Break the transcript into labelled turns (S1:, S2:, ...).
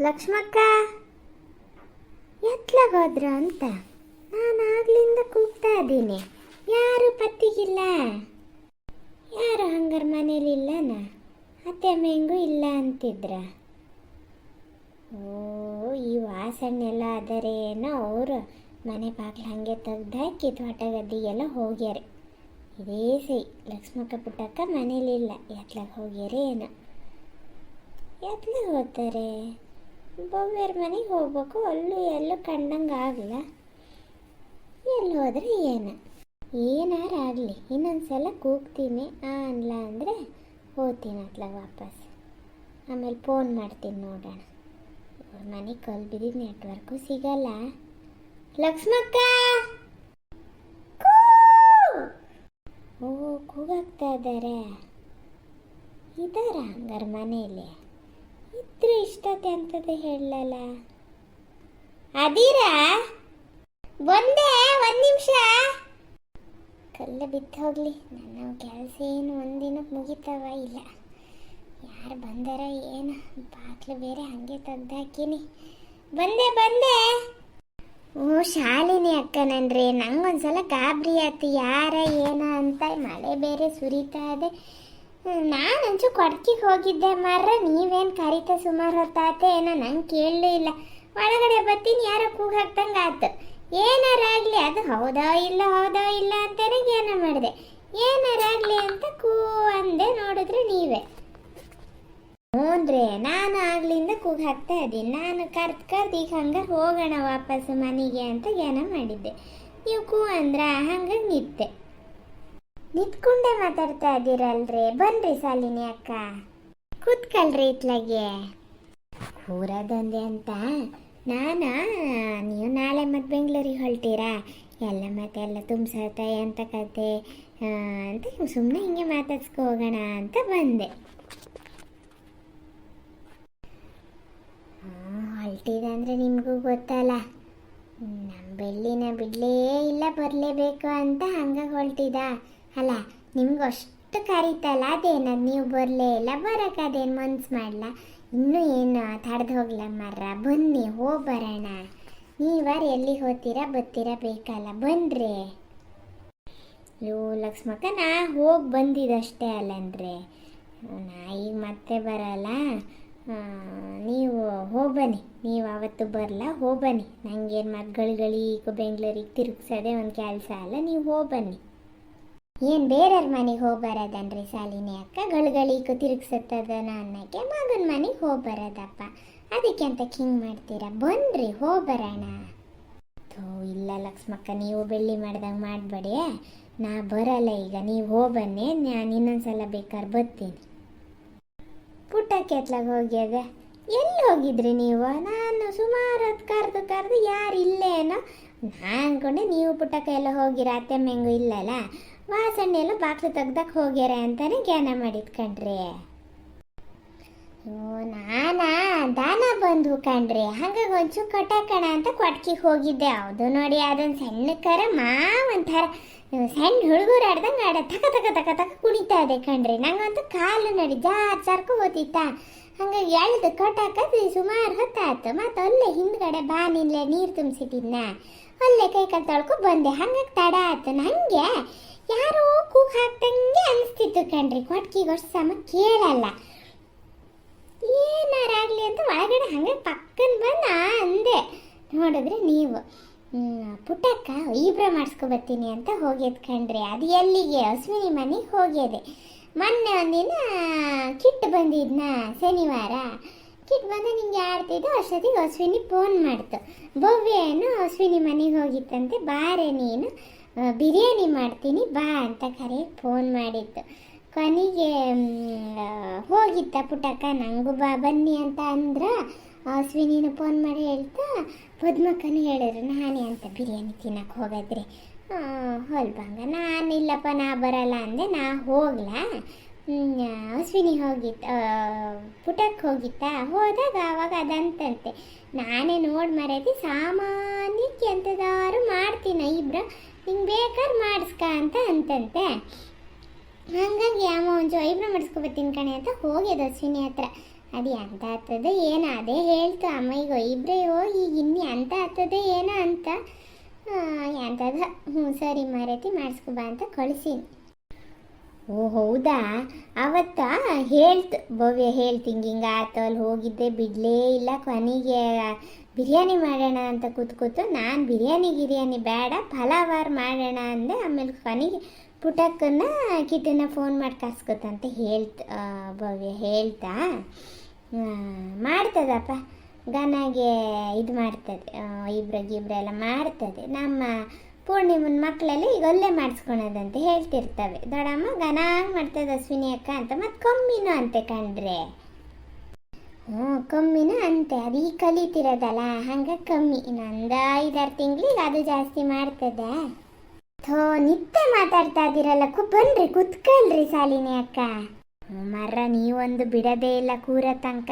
S1: ಲಕ್ಷ್ಮಕ್ಕ ಎತ್ಲಾಗೋದ್ರು ಅಂತ ನಾನು ಆಗ್ಲಿಂದ ಕೂಗ್ತಾ ಇದ್ದೀನಿ. ಯಾರು ಪತ್ತಿಗಿಲ್ಲ? ಯಾರು ಹಂಗಾರ ಮನೇಲಿ ಇಲ್ಲನ? ಅತ್ತೆ ಮೇಂಗು ಇಲ್ಲ ಅಂತಿದ್ರ? ಓ, ಈ ಆದರೆ ಏನೋ ಅವರು ಮನೆ ಬಾಗ್ಲು ಹಾಗೆ ತೆಗ್ದಾಕಿ ತೋಟ ಗದ್ದಿಗೆಲ್ಲ ಹೋಗ್ಯಾರೆ. ಇದೇ ಸೈ, ಲಕ್ಷ್ಮಕ್ಕ ಪುಟ್ಟಕ್ಕ ಮನೇಲಿಲ್ಲ ಎತ್ಲಾಗ ಹೋಗ್ಯಾರೆ ಏನೋ. ಎತ್ಲಾಗ ಹೋಗ್ತಾರೆ? ಬೊವ್ವೇರ್ ಮನೆಗೆ ಹೋಗ್ಬೇಕು, ಅಲ್ಲೂ ಎಲ್ಲೂ ಕಂಡಂಗೆ ಆಗಲ್ಲ ಎಲ್ಲಿ ಹೋದರೆ ಏನು? ಏನಾರು ಆಗಲಿ, ಇನ್ನೊಂದ್ಸಲ ಕೂಗ್ತೀನಿ, ಆ ಅನ್ಲ ಅಂದರೆ ಹೋಗ್ತೀನಿ ಅತ್ಲಾಗ ವಾಪಸ್. ಆಮೇಲೆ ಫೋನ್ ಮಾಡ್ತೀನಿ ನೋಡೋಣ. ಇವ್ರ ಮನೆ ಕಲ್ ನೆಟ್ವರ್ಕು ಸಿಗಲ್ಲ. ಲಕ್ಷ್ಮಕ್ಕ! ಓ, ಕೂಗಾಗ್ತಾ ಇದ್ದಾರೆ ಇದ್ದಾರ ಹಂಗಾರ ಮನೆಯಲ್ಲಿ ಇದ್ರೆ ಇಷ್ಟತೆ ಅಂತದೆ ಹೇಳಲ್ಲ ಅದೀರಾ? ಒಂದೇ, ಒಂದ್ ನಿಮಿಷ. ಕಲ್ಲ ಬಿತ್ತು ಹೋಗ್ಲಿ. ನನ್ನ ಕೆಲಸ ಏನು? ಒಂದಿನಕ್ಕೆ ಮುಗಿತಾವ? ಇಲ್ಲ. ಯಾರು ಬಂದಾರ ಏನು? ಬಾಗ್ಲು ಬೇರೆ ಹಂಗೆ ತೆಗ್ದಾಕಿನಿ ಬಂದೆ ಬಂದೆ. ಓ, ಶಾಲಿನಿ ಅಕ್ಕನನ್ರಿ ನಂಗೊಂದ್ಸಲ ಗಾಬರಿ ಆಯ್ತು ಯಾರ, ಏನ ಅಂತ ಮಳೆ ಬೇರೆ ಸುರಿತಾ ಇದೆ. ನಾನಂಚು ಕೊಡ್ಕಿಗೆ ಹೋಗಿದ್ದೆ ಮಾರ್ರೆ. ನೀವೇನು ಕರೀತ ಸುಮಾರು ಹೊತ್ತಾತೆ ಏನೋ ನಂಗೆ ಕೇಳಲೇ ಇಲ್ಲ. ಒಳಗಡೆ ಬತ್ತೀನಿ ಯಾರೋ ಕೂಗ್ ಹಾಕ್ದಂಗೆ ಏನಾರಾಗ್ಲಿ ಅದು ಹೌದಾ ಇಲ್ಲ ಹೌದಾ ಇಲ್ಲ ಅಂತಾನೆ ಏನೋ ಮಾಡಿದೆ. ಏನಾರಾಗ್ಲಿ ಅಂತ ಕೂ ಅಂದೆ, ನೋಡಿದ್ರೆ ನೀವೇ. ಹ್ಞೂನ್ರಿ ನಾನು ಆಗ್ಲಿಂದ ಕೂಗ್ ಹಾಕ್ತಾ ಇದ್ದೀನಿ. ನಾನು ಕರ್ದು ಕರ್ದು ಈಗ ಹಂಗಾರೆ ಹೋಗೋಣ ವಾಪಸ್ ಮನೆಗೆ ಅಂತ ಏನೋ ಮಾಡಿದ್ದೆ. ನೀವು ಕೂ ಅಂದ್ರ ಹಂಗೆ ನಿಂತೆ. ನಿಂತ್ಕೊಂಡೆ ಮಾತಾಡ್ತಾ ಇದ್ದೀರಲ್ರಿ. ಬನ್ರಿ ಸಾಲಿನಿ ಅಕ್ಕ. ಕೂತ್ಕಳ್ರಿ ಇತ್ಲಾಗೆ. ಕೂರದೊಂದೇ ಅಂತ. ನಾನಾ, ನೀವು ನಾಳೆ ಮತ್ತೆ ಬೆಂಗಳೂರಿಗೆ ಹೊಲ್ತೀರಾ? ಎಲ್ಲ ಮತ್ತೆ ಎಲ್ಲ ತುಂಬಿಸತ್ತೆ ಅಂತ ಕತೆ. ಅಂತ ಸುಮ್ಮನೆ ಹಿಂಗೆ ಮಾತಾಡ್ಸ್ಕೊ ಹೋಗೋಣ ಅಂತ ಬಂದೆ. ಅಂದರೆ ನಿಮಗೂ ಗೊತ್ತಲ್ಲ. ನಮ್ಮ ಬೆಳ್ಳಿನ ಬಿಡಲೇ ಇಲ್ಲ, ಬರಲೇಬೇಕು ಅಂತ ಹಂಗಾಗಿ ಹೊಲ್ಟಿದ? ಅಲ್ಲ ನಿಮ್ಗೆ ಅಷ್ಟು ಕರೀತಲ್ಲ, ಅದೇನ? ನೀವು ಬರಲೇ ಇಲ್ಲ ಬರೋಕ್ಕದೇನು ಮನ್ಸು ಮಾಡಲ್ಲ ಇನ್ನೂ ಏನು ತಡೆದು ಹೋಗ್ಲ ಮರ್ರ? ಬನ್ನಿ ಹೋಗಿ ಬರೋಣ ನೀವಾರು ಎಲ್ಲಿಗೆ ಹೋಗ್ತೀರಾ, ಬರ್ತೀರಾ ಬೇಕಲ್ಲ, ಬನ್ರಿ. ಅಯ್ಯೋ ಲಕ್ಷ್ಮಕ್ಕ, ನಾ ಹೋಗಿ ಬಂದಿದ್ದಷ್ಟೇ ಅಲ್ಲನ್ರಿ ನಾ ಈಗ ಮತ್ತೆ ಬರಲ್ಲ. ನೀವು ಹೋಗ್ಬನ್ನಿ. ನೀವು ಅವತ್ತು ಬರಲ್ಲ ಹೋಗ್ಬನ್ನಿ. ನನಗೇನು ಮಕ್ಕಳುಗಳಿಗೆ ಬೆಂಗಳೂರಿಗೆ ತಿರುಗಿಸೋದೇ ಒಂದು ಕೆಲಸ ಅಲ್ಲ, ನೀವು ಹೋಗ್ಬನ್ನಿ. ಏನು ಬೇರೆಯವ್ರ ಮನೆಗೆ ಹೋಗಿ ಸಾಲಿನಿ ಅಕ್ಕ? ಗಳಿಗಳಿಗೂ ತಿರುಗ್ಸತ್ತದನ ಅನ್ನಕ್ಕೆ ಮಗನ ಮನೆಗೆ ಹೋಗಿ ಬರೋದಪ್ಪ ಅದಕ್ಕೆ ಅಂತ ಹಿಂಗೆ ಮಾಡ್ತೀರಾ? ಬನ್ರಿ ಹೋಗಿ ಬರೋಣ ಥೋ, ಇಲ್ಲ ಲಕ್ಷ್ಮಕ್ಕ, ನೀವು ಬೆಳ್ಳಿ ಮಾಡ್ದಂಗೆ ಮಾಡಬೇಡಿ. ನಾ ಬರಲ್ಲ ಈಗ. ನೀವು ಹೋಗ್ಬನ್ನಿ. ನಾನು ಇನ್ನೊಂದ್ಸಲ ಬೇಕಾದ್ರೆ ಬರ್ತೀನಿ. ಪುಟ್ಟ ಎತ್ಲಾಗ ಹೋಗ್ಯದ ಎಲ್ಲಿ ಹೋಗಿದ್ರಿ ನೀವು? ನಾನು ಸುಮಾರು ಹೊತ್ತು ಕರೆದು ಕರೆದು ಯಾರು ಇಲ್ಲೇನೋ? ನಾನು ಅಂದ್ಕೊಂಡೆ ನೀವು ಪುಟ್ಟಕ್ಕ ಎಲ್ಲ ಹೋಗಿರ. ಅತ್ತೆ ಮೆಂಗು ಇಲ್ಲಲ್ಲ. ವಾಸಣ್ಣೆ ಎಲ್ಲ ಬಾಕ್ಲು ತೆಗ್ದಕ್ಕೆ ಹೋಗ್ಯಾರ ಅಂತಾನೆ ಜ್ಞಾನ ಮಾಡಿದ್ ಕಣ್ರಿ ಓ ನಾನಾ, ದಾನ ಬಂದ್ವು ಕಣ್ರಿ. ಹಂಗಾಗಿ ಒಂಚೂರು ಕಟಾಕಣ ಅಂತ ಕೊಟ್ಕಿಗೆ ಹೋಗಿದ್ದೆ. ಹೌದು ನೋಡಿ, ಅದೊಂದು ಸಣ್ಣ ಕರ ಒಂಥರ, ಸಣ್ಣ ಹುಡುಗರು ಆಡ್ದಂಗೆ ಆಡ, ತಕ ತಕ ತಕ ತಕ ಕುಣಿತಾ ಇದೆ ಕಣ್ರಿ. ನಂಗಂತೂ ಕಾಲು ನೋಡಿ ಜಾರ್ ಜಾರ್ಕೊ ಓದಿತ್ತ ಹಂಗಾಗಿ ಎಳ್ದು ಕಟಾಕದು ಸುಮಾರು ಹೊತ್ತಾಯ್ತು. ಮತ್ತು ಅಲ್ಲೇ ಹಿಂದ್ಗಡೆ ಬಾನಿಲ್ಲೇ ನೀರು ತುಂಬಿಸಿಟ್ಟಿದ್ನ. ಅಲ್ಲೇ ಕೈ ಕಾಲು ತೊಳ್ಕೊ ಬಂದೆ. ಹಂಗಾಗಿ ತಡ ಆಯ್ತು. ನಂಗೆ ಯಾರೋ ಕೂಗ್ ಹಾಕ್ದಂಗೆ ಅನಿಸ್ತಿತ್ತು ಕಣ್ರಿ. ಕೊಟ್ಕಿಗೆ ಅಷ್ಟು ಸಮ ಕೇಳಲ್ಲ. ಏನಾರಾಗ್ಲಿ ಅಂತ ಒಳಗಡೆ ಹಂಗೆ ಪಕ್ಕನ ಬಂದ ಅಂದೆ. ನೋಡಿದ್ರೆ ನೀವು ಪುಟ್ಟಕ್ಕ ಇಬ್ರ ಮಾಡಿಸ್ಕೊಬತ್ತೀನಿ ಅಂತ ಹೋಗ್ಯದ್ ಕಣ್ರಿ. ಅದು ಎಲ್ಲಿಗೆ? ಅಶ್ವಿನಿ ಮನೆಗೆ ಹೋಗ್ಯದೆ. ಮೊನ್ನೆ ಒಂದಿನ ಕಿಟ್ ಬಂದಿದ್ನ ಶನಿವಾರ. ಕಿಟ್ ಬಂದ ನಿಂಗೆ ಆಡ್ತಿದ್ದು, ಅಷ್ಟೊತ್ತಿಗೆ ಅಶ್ವಿನಿ ಫೋನ್ ಮಾಡ್ತು. ಭವ್ಯನು ಅಶ್ವಿನಿ ಮನೆಗೆ ಹೋಗಿತ್ತಂತೆ, ಬಾರೆ ನೀನು. ಬಿರಿಯಾನಿ ಮಾಡ್ತೀನಿ, ಬಾ ಅಂತ ಕರೆ ಫೋನ್ ಮಾಡಿತ್ತು ಕೊನೆಗೆ ಹೋಗಿದ್ದ ಪುಟಕ. ನಂಗೂ ಬಾ, ಬನ್ನಿ ಅಂತ ಅಂದ್ರೆ ಅಶ್ವಿನಿನ ಫೋನ್ ಮಾಡಿ ಹೇಳ್ತಾ, ಪದ್ಮಕ್ಕನೂ ಹೇಳಿದ್ರು, ನಾನೇ ಅಂತ ಬಿರಿಯಾನಿ ತಿನ್ನಕ್ಕೆ ಹೋಗದ್ರಿ. ಹೊಲ್ಬಂಗ ನಾನು ಇಲ್ಲಪ್ಪ ನಾ ಬರಲ್ಲ ಅಂದೆ, ನಾ ಹೋಗ್ಲಾ. ಅಶ್ವಿನಿ ಹೋಗಿತ್ತ ಪುಟಕ್ಕೆ ಹೋಗಿತ್ತ ಹೋದಾಗ ಅವಾಗ ಅದಂತಂತೆ. ನಾನೇ ನೋಡಿ ಮರ್ಯಾದೆ ಸಾಮಾನ್ಯಕ್ಕೆ ಎಂಥದಾರು ಮಾಡ್ತೀನಿ ಇಬ್ರು. ಹಿಂಗೆ ಬೇಕಾದ್ರೆ ಮಾಡಿಸ್ಕ ಅಂತ ಅಂತಂತೆ. ಹಂಗಾಗಿ ಅಮ್ಮ ಒಂದು ಐಬ್ರೋ ಮಾಡಿಸ್ಕೊಬತ್ತೀನಿ ಕಣೆ ಅಂತ ಹೋಗ್ಯದ ಅಶ್ವಿನಿ ಹತ್ರ. ಅದು ಎಂಥ ಆಗ್ತದೆ ಏನೋ ಅದೇ ಹೇಳ್ತು. ಅಮ್ಮಗೆ ಇಬ್ಬರೇ ಹೋಗಿ ಇನ್ನು ಅಂತ ಆಗ್ತದೆ ಏನೋ ಅಂತ? ಎಂಥದ ಹ್ಞೂ ಸರಿ ಮಾರೈತಿ ಮಾಡಿಸ್ಕೊಬಾ ಅಂತ ಕಳಿಸೀನಿ. ಓ, ಹೌದಾ? ಅವತ್ತ ಹೇಳ್ತು, ಭವ್ಯ ಹೇಳ್ತು ಹಿಂಗೆ ಹಿಂಗೆ ಆಯ್ತು, ಅಲ್ಲಿ ಹೋಗಿದ್ದೆ, ಬಿಡಲೇ ಇಲ್ಲ ಕೊನೆಗೆ. ಬಿರಿಯಾನಿ ಮಾಡೋಣ ಅಂತ ಕೂತ್ ಕೂತು ನಾನು ಬಿರಿಯಾನಿ ಗಿರಿಯಾನಿ ಬೇಡ ಫಲಾವಾರ್ ಮಾಡೋಣ ಅಂದೆ. ಆಮೇಲೆ ಕೊನೆಗೆ ಪುಟಕ್ಕನ್ನ ಕಿಟ್ಟನ್ನ ಫೋನ್ ಮಾಡಿ ಕಾಸ್ಕೊತ ಹೇಳ್ತು ಭವ್ಯ ಹೇಳ್ತಾ. ಮಾಡ್ತದಪ್ಪ. ಗನಾಗೆ ಇದು ಮಾಡ್ತದೆ ಇಬ್ರಿಗೆ ಎಲ್ಲ ಮಾಡ್ತದೆ. ನಮ್ಮ ಪೂರ್ಣಿಮನ ಮಕ್ಕಳೆಲ್ಲ ಈಗ ಒಳ್ಳೆ ಮಾಡಿಸ್ಕೊಳೋದಂತ ಹೇಳ್ತಿರ್ತವೆ. ದೊಡ್ಡಮ್ಮ ಗನಾಗ್ ಮಾಡ್ತದ ಅಶ್ವಿನಿ ಅಕ್ಕ ಅಂತ, ಮತ್ತು ಕಮ್ಮಿನೂ ಅಂತೆ ಕಂಡ್ರೆ ಹ್ಞೂ, ಕಮ್ಮಿನೂ ಅಂತೆ. ಅದು ಈಗ ಕಲಿತಿರೋದಲ್ಲ, ಹಂಗೆ ಕಮ್ಮಿ. ಇನ್ನೊಂದು ಐದಾರು ತಿಂಗಳಿಗೆ ಅದು ಜಾಸ್ತಿ ಮಾಡ್ತದೆ. ಥೋ ನಿತ್ಯ ಮಾತಾಡ್ತಾ ಇದ್ದೀರಲ್ಲ ಕು, ಬನ್ರಿ ಕುತ್ಕಲ್ರಿ ಸಾಲಿನಿ ಅಕ್ಕ. ಮರ ನೀವೊಂದು ಬಿಡದೇ ಇಲ್ಲ ಕೂರ ತನಕ